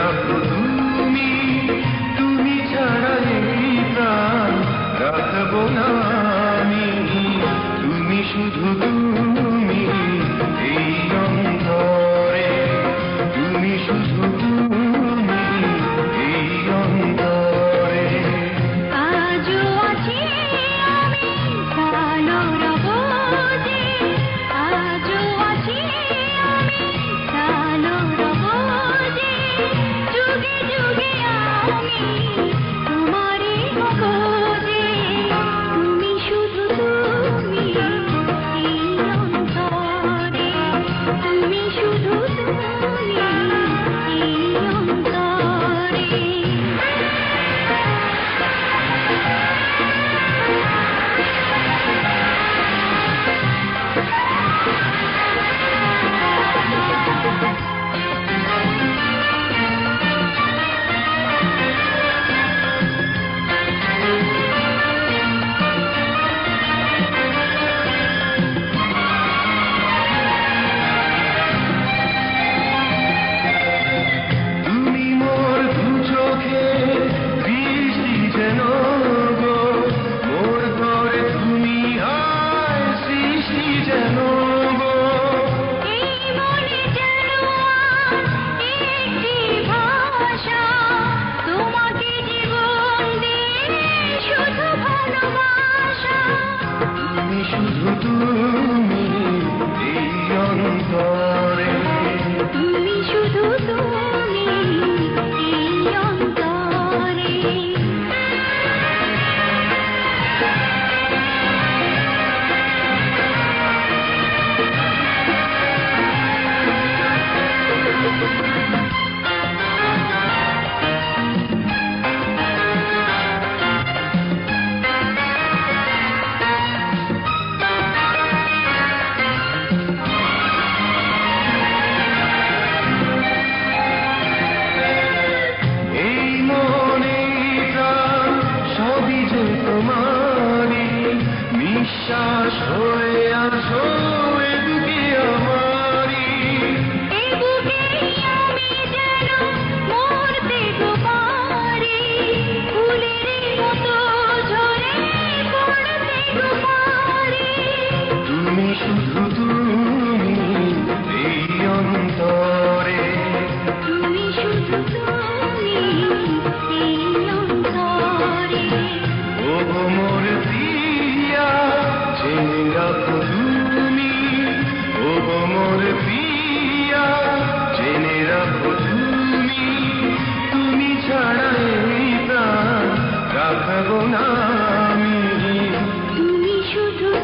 যাব তুমি তুমি ছাড়া এই প্রাণ রাখব না। তোমারি নিঃশ্বাস হয়ে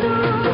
Thank you.